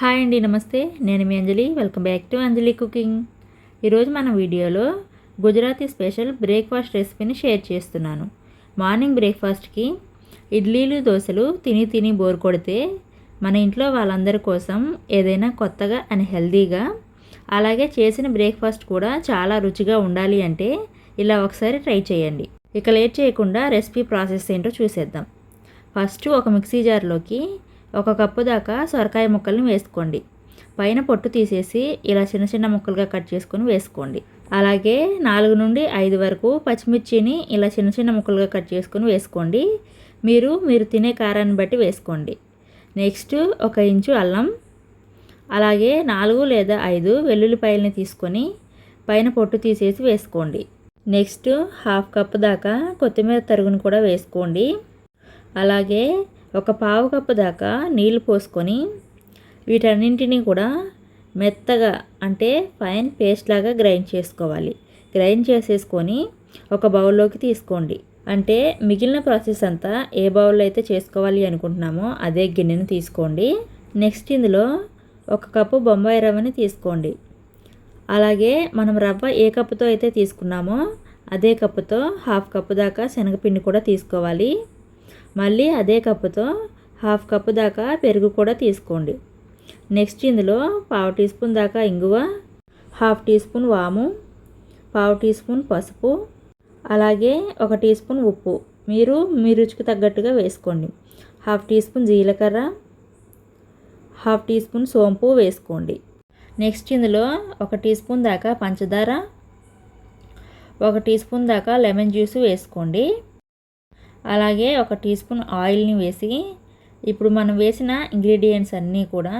Hi అండి నమస్తే. నేను మీ Anjali. Welcome back to Anjali cooking. ఈరోజు మన వీడియోలో గుజరాతీ స్పెషల్ బ్రేక్ఫాస్ట్ రెసిపీని షేర్ చేస్తున్నాను. మార్నింగ్ బ్రేక్ఫాస్ట్కి ఇడ్లీలు దోశలు తిని తిని బోర్ కొడితే మన ఇంట్లో వాళ్ళందరి కోసం ఏదైనా కొత్తగా అండ్ హెల్తీగా అలాగే చేసిన బ్రేక్ఫాస్ట్ కూడా చాలా రుచిగా ఉండాలి అంటే ఇలా ఒకసారి ట్రై చేయండి. ఇక లేట్ చేయకుండా రెసిపీ ప్రాసెస్ ఏంటో చూసేద్దాం. ఫస్ట్ ఒక మిక్సీ జార్లోకి ఒక కప్పు దాకా సొరకాయ ముక్కల్ని వేసుకోండి. పైన పొట్టు తీసేసి ఇలా చిన్న చిన్న ముక్కలుగా కట్ చేసుకొని వేసుకోండి. అలాగే నాలుగు నుండి ఐదు వరకు పచ్చిమిర్చిని ఇలా చిన్న చిన్న ముక్కలుగా కట్ చేసుకొని వేసుకోండి. మీరు మీరు తినే కారాన్ని బట్టి వేసుకోండి. నెక్స్ట్ ఒక ఇంచు అల్లం అలాగే నాలుగు లేదా ఐదు వెల్లుల్లిపాయలని తీసుకొని పైన పొట్టు తీసేసి వేసుకోండి. నెక్స్ట్ హాఫ్ కప్ దాకా కొత్తిమీర తరుగును కూడా వేసుకోండి. అలాగే ఒక పావు కప్పు దాకా నీళ్ళు పోసుకొని వీటన్నింటినీ కూడా మెత్తగా అంటే ఫైన్ పేస్ట్ లాగా గ్రైండ్ చేసుకోవాలి. గ్రైండ్ చేసేసుకొని ఒక బౌల్లోకి తీసుకోండి. అంటే మిగిలిన ప్రాసెస్ అంతా ఏ బౌల్లో అయితే చేసుకోవాలి అనుకుంటున్నామో అదే గిన్నెను తీసుకోండి. నెక్స్ట్ ఇందులో ఒక కప్పు బొంబాయి రవ్వని తీసుకోండి. అలాగే మనం రవ్వ ఏ కప్పుతో అయితే తీసుకున్నామో అదే కప్పుతో హాఫ్ కప్పు దాకా శనగపిండి కూడా తీసుకోవాలి. మళ్ళీ అదే కప్పుతో హాఫ్ కప్పు దాకా పెరుగు కూడా తీసుకోండి. నెక్స్ట్ ఇందులో పావు టీ స్పూన్ దాకా ఇంగువ హాఫ్ టీ స్పూన్ వాము పావు టీ స్పూన్ పసుపు అలాగే ఒక టీ స్పూన్ ఉప్పు. మీరు మీ రుచికి తగ్గట్టుగా వేసుకోండి. హాఫ్ టీ స్పూన్ జీలకర్ర హాఫ్ టీ స్పూన్ సోంపు వేసుకోండి. నెక్స్ట్ ఇందులో ఒక టీ స్పూన్ దాకా పంచదార ఒక టీ స్పూన్ దాకా లెమన్ జ్యూస్ వేసుకోండి. అలాగే ఒక టీ స్పూన్ ఆయిల్ని వేసి ఇప్పుడు మనం వేసిన ఇంగ్రీడియంట్స్ అన్నీ కూడా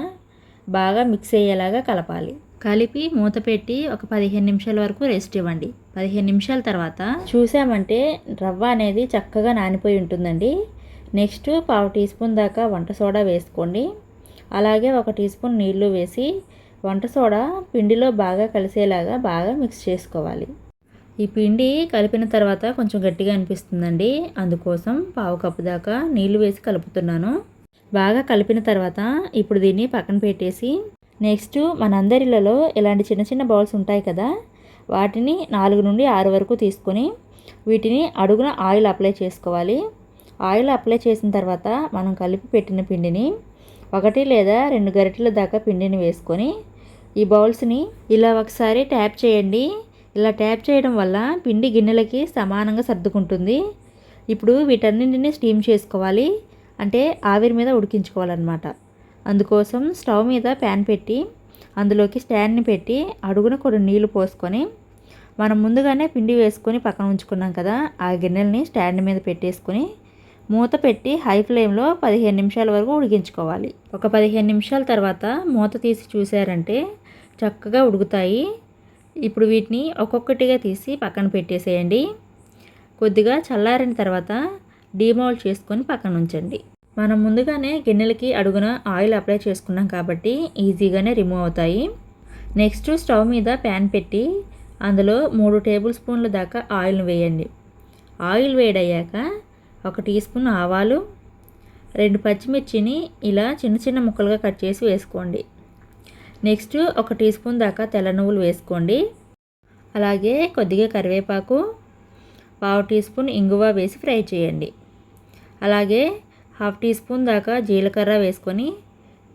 బాగా మిక్స్ అయ్యేలాగా కలపాలి. కలిపి మూత పెట్టి ఒక పదిహేను నిమిషాల వరకు రెస్ట్ ఇవ్వండి. పదిహేను నిమిషాల తర్వాత చూసామంటే రవ్వ అనేది చక్కగా నానిపోయి ఉంటుందండి. నెక్స్ట్ పావు టీ స్పూన్ దాకా వంట సోడా వేసుకోండి. అలాగే ఒక టీ స్పూన్ నీళ్ళు వేసి వంట సోడా పిండిలో బాగా కలిసేలాగా బాగా మిక్స్ చేసుకోవాలి. ఈ పిండి కలిపిన తర్వాత కొంచెం గట్టిగా అనిపిస్తుందండి. అందుకోసం పావు కప్పు దాకా నీళ్ళు వేసి కలుపుతున్నాను. బాగా కలిపిన తర్వాత ఇప్పుడు దీన్ని పక్కన పెట్టేసి నెక్స్ట్ మనందరిలలో ఇలాంటి చిన్న చిన్న బౌల్స్ ఉంటాయి కదా వాటిని నాలుగు నుండి ఆరు వరకు తీసుకొని వీటిని అడుగున ఆయిల్ అప్లై చేసుకోవాలి. ఆయిల్ అప్లై చేసిన తర్వాత మనం కలిపి పెట్టిన పిండిని ఒకటి లేదా రెండు గరిటెల దాకా పిండిని వేసుకొని ఈ బౌల్స్ని ఇలా ఒకసారి ట్యాప్ చేయండి. ఇలా ట్యాప్ చేయడం వల్ల పిండి గిన్నెలకి సమానంగా సర్దుకుంటుంది. ఇప్పుడు వీటన్నింటినీ స్టీమ్ చేసుకోవాలి. అంటే ఆవిరి మీద ఉడికించుకోవాలన్నమాట. అందుకోసం స్టవ్ మీద ప్యాన్ పెట్టి అందులోకి స్టాండ్ని పెట్టి అడుగున కొన్ని నీళ్ళు పోసుకొని మనం ముందుగానే పిండి వేసుకొని పక్కన ఉంచుకున్నాం కదా ఆ గిన్నెల్ని స్టాండ్ మీద పెట్టేసుకొని మూత పెట్టి హై ఫ్లేమ్లో పదిహేను నిమిషాల వరకు ఉడికించుకోవాలి. ఒక పదిహేను నిమిషాల తర్వాత మూత తీసి చూసారంటే చక్కగా ఉడుకుతాయి. ఇప్పుడు వీటిని ఒక్కొక్కటిగా తీసి పక్కన పెట్టేసేయండి. కొద్దిగా చల్లారిన తర్వాత డీమౌల్డ్ చేసుకొని పక్కన ఉంచండి. మనం ముందుగానే గిన్నెలకి అడుగున ఆయిల్ అప్లై చేసుకున్నాం కాబట్టి ఈజీగానే రిమూవ్ అవుతాయి. నెక్స్ట్ స్టవ్ మీద ప్యాన్ పెట్టి అందులో మూడు టేబుల్ స్పూన్ల దాకా ఆయిల్ని వేయండి. ఆయిల్ వేడయ్యాక ఒక టీ స్పూన్ ఆవాలు రెండు పచ్చిమిర్చిని ఇలా చిన్న చిన్న ముక్కలుగా కట్ చేసి వేసుకోండి. నెక్స్ట్ ఒక టీ స్పూన్ దాకా తెల్ల నువ్వులు వేసుకోండి. అలాగే కొద్దిగా కరివేపాకు పావు టీ స్పూన్ ఇంగువ వేసి ఫ్రై చేయండి. అలాగే హాఫ్ టీ స్పూన్ దాకా జీలకర్ర వేసుకొని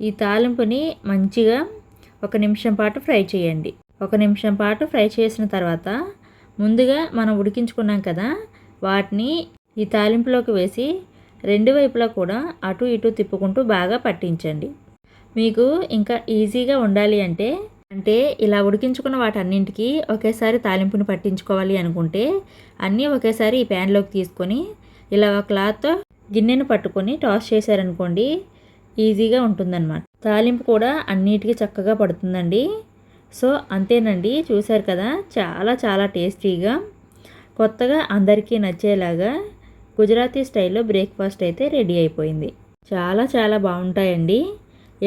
ఈ తాలింపుని మంచిగా ఒక నిమిషం పాటు ఫ్రై చేయండి. ఒక నిమిషం పాటు ఫ్రై చేసిన తర్వాత ముందుగా మనం ఉడికించుకున్నాం కదా వాటిని ఈ తాలింపులోకి వేసి రెండు వైపులా కూడా అటు ఇటు తిప్పుకుంటూ బాగా పట్టించండి. మీకు ఇంకా ఈజీగా ఉండాలి అంటే అంటే ఇలా ఉడికించుకున్న వాటన్నింటికి ఒకేసారి తాలింపుని పట్టించుకోవాలి అనుకుంటే అన్నీ ఒకేసారి ఈ ప్యాన్లోకి తీసుకొని ఇలా ఒక క్లాత్ గిన్నెను పట్టుకొని టాస్ చేశారనుకోండి ఈజీగా ఉంటుందన్నమాట. తాలింపు కూడా అన్నిటికీ చక్కగా పడుతుందండి. సో అంతేనండి. చూశారు కదా చాలా చాలా టేస్టీగా కొత్తగా అందరికీ నచ్చేలాగా గుజరాతీ స్టైల్లో బ్రేక్ఫాస్ట్ అయితే రెడీ అయిపోయింది. చాలా చాలా బాగుంటాయండి.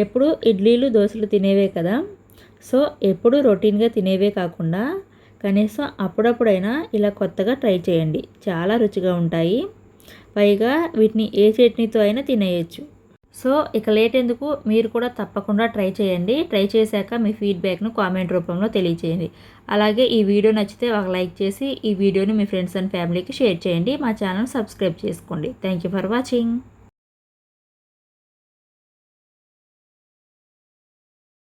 ఎప్పుడు ఇడ్లీలు దోశలు తినేవే కదా. సో ఎప్పుడు రొటీన్గా తినేవే కాకుండా కనీసం అప్పుడప్పుడైనా ఇలా కొత్తగా ట్రై చేయండి. చాలా రుచిగా ఉంటాయి. పైగా వీటిని ఏ చట్నీతో అయినా తినేయచ్చు. సో ఇక లేట్ ఎందుకు? మీరు కూడా తప్పకుండా ట్రై చేయండి. ట్రై చేశాక మీ ఫీడ్బ్యాక్ను కామెంట్ రూపంలో తెలియచేయండి. అలాగే ఈ వీడియో నచ్చితే ఒక లైక్ చేసి ఈ వీడియోని మీ ఫ్రెండ్స్ అండ్ ఫ్యామిలీకి షేర్ చేయండి. మా ఛానల్ సబ్స్క్రైబ్ చేసుకోండి. Thank you for watching.